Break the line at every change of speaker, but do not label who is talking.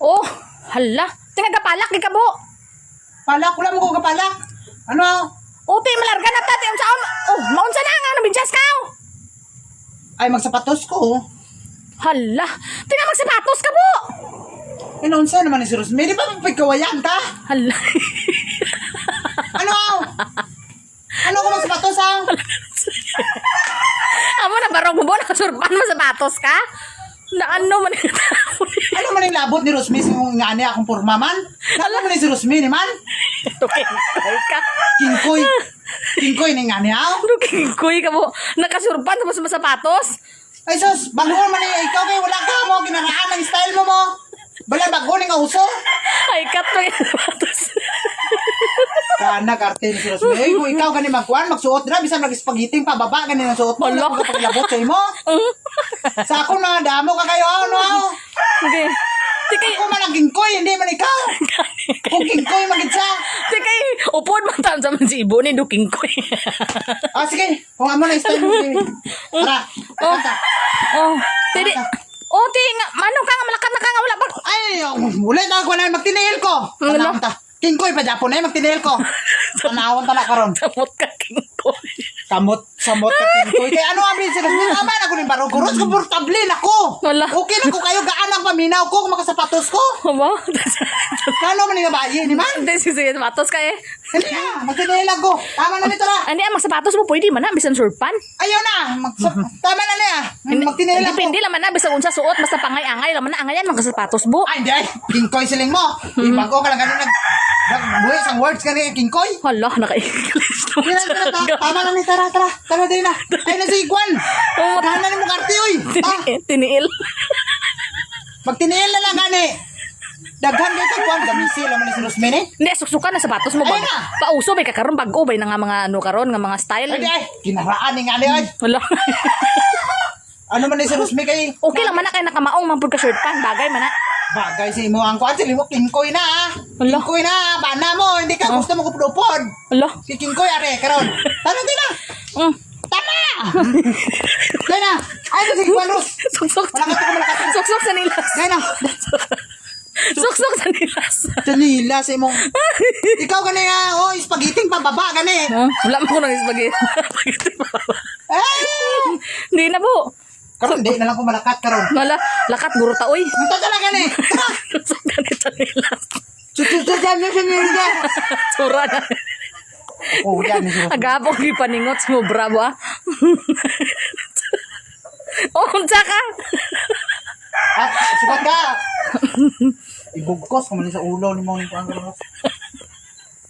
Oh, hala. Tingnan ka palak, di ka bu.
Palak, wala mo kong kapalak. Ano?
Oh, ti malarga na tati. Unsa on? Oh, maunsa na nga nabinjas ka. oh.
Ay, magsapatos ko.
Hala. Tingnan magsapatos ka bu.
Eh, noon saan naman ni si Rosemary? Di ba magpagkawayan ta?
Hala.
Ano? ano ko magsapatos ha?
Amo na barong bubo nakasurban mo sapatos ka? Na ano man
Ano labot ni Rosemary kung nga niya akong purma man? Ano man ni si Rosemary man?
Okay, ka.
Kingkoy. Kingkoy ni nga niya.
Ano kikoy ka mo? Nakasurban tapos mo sapatos?
Ay sus, bago man niya ikaw kay wala ka mo. Ginaraan ang style mo mo. Bala bago ni nga uso.
Ay, cut mo yung sapatos.
Kana karte ni si Rosemary. Kung ikaw gani magkuhan, magsuot na. Bisan mag-spaghetti pababa gani ang suot mo.
Wala.
Wala ko paglabot sa imo. Sa ako na, damo ka kayo. Ano?
Okay.
Kingkoy, hindi man ikaw. Kung kingkoy, magit siya.
kay, upod man tam sa man si ibo ni duking ko.
Ah, sige. Kung ano na style mo. sige. Tara.
Oh. Oh, tidi. Oh, ti nga, manong ka nga malakat na ka nga wala ba?
Ay, ulit na ako na magtinihil ko.
Ano?
Ta. Kingkoy pa Japon eh, magtinihil ko. Tanawon ta na karon.
Samot ka king ko.
Samot, samot ka kingkoy. Kaya ano ang sila? Tama na ko ni Barong Kuros. Komportable na ko.
Wala.
Okay na ko kayo. Gaan ang paminaw ko kung makasapatos ko.
Aba?
Kano man yung babae ni man?
Hindi, sige, sapatos ka eh.
Hindi na. Magtinihil ako. Tama na nito na.
Hindi, ang magsapatos mo, pwede man na, bisan surpan.
Ayaw na. Tama na niya. Magtinihil ako.
Depende laman na, bisan unsa suot, basta pangay-angay, laman na, angayan, mga sapatos bu.
Ay, hindi ay. Kingkoy siling mo. Ibago ka lang ganun nag... Nagbuhay isang words ka ni Kingkoy.
Hala, naka-English
tira. Tama na ni, tara, tara. Tara din na. Ay na si Iguan.
Oh.
Tahanan ni mo karte, oy. Ah,
Tiniil.
magtiniil na lang gani. Daghan dito kuan gamisi lang man ni si Rosemary.
Hindi, suksukan na sapatos mo ba?
Ayun na.
Pauso, may kakaroon, bago, bay na nga mga ano karon nga mga style.
Ay, di ay. Kinaraan ni nga ni ay.
Hala.
Ano man ni si Rosemary kay
okay lang man na kay nakamaong man pud ka shirt pan, bagay man na.
bagay si mo ang kuan sili mo Kingkoy na. ah.
Wala.
Kingkoy na, bana mo, hindi ka gusto mo kupudupod.
Hala.
Si Kingkoy are karon. Tama din na.
Mm.
Dai na. Ay na si Iguan Ros.
Suksok.
Wala ka to malakas.
Suksok sa nilas.
Na.
Suksok sa nilas.
Tanila sa imong. Ikaw gani ah, oh, spaghetti pababa gani.
Huh? Wala mo ko nang spaghetti. Spaghetti pa ba?
Eh!
Hindi na po.
Karon di na lang ko malakat karon.
Wala. Lakat guro ta, oy.
Ito talaga gani. Tara.
Suksok ganito nilas.
Chuchuchuchan niyo sa niya.
Tsura na.
Oh, yan ni Ros.
Agapong gipaningot mo, bravo ah. oh, unsa ka?
At sukat ka. Ibugkos ko man sa ulo ni mo ni Pang Ros.